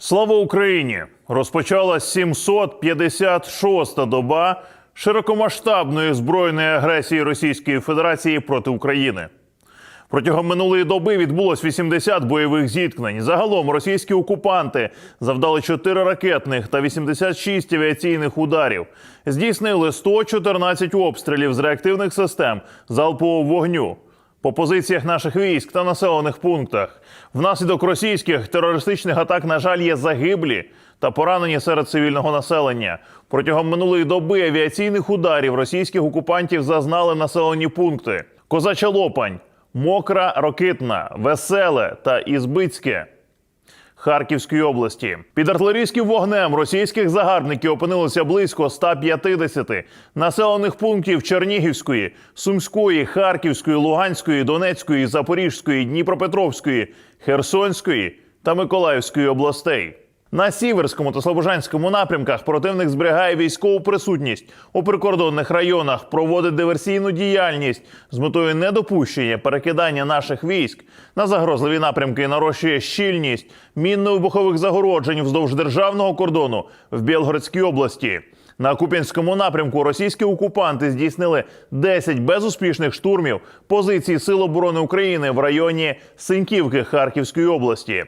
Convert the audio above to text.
Слава Україні! Розпочалась 756-та доба широкомасштабної збройної агресії Російської Федерації проти України. Протягом минулої доби відбулось 80 бойових зіткнень. Загалом російські окупанти завдали 4 ракетних та 86 авіаційних ударів. Здійснили 114 обстрілів з реактивних систем залпового вогню по позиціях наших військ та населених пунктах. Внаслідок російських терористичних атак, на жаль, є загиблі та поранені серед цивільного населення. Протягом минулої доби авіаційних ударів російських окупантів зазнали населені пункти: Козача Лопань, Мокра, Рокитна, Веселе та Ізбицьке. Харківської області під артилерійським вогнем російських загарбників опинилося близько 150 населених пунктів Чернігівської, Сумської, Харківської, Луганської, Донецької, Запорізької, Дніпропетровської, Херсонської та Миколаївської областей. На Сіверському та Слобожанському напрямках противник зберігає військову присутність у прикордонних районах, проводить диверсійну діяльність з метою недопущення перекидання наших військ на загрозливі напрямки нарощує щільність мінно-вибухових загороджень вздовж державного кордону в Білгородській області. На Куп'янському напрямку російські окупанти здійснили 10 безуспішних штурмів позицій Сил оборони України в районі Синьківки Харківської області.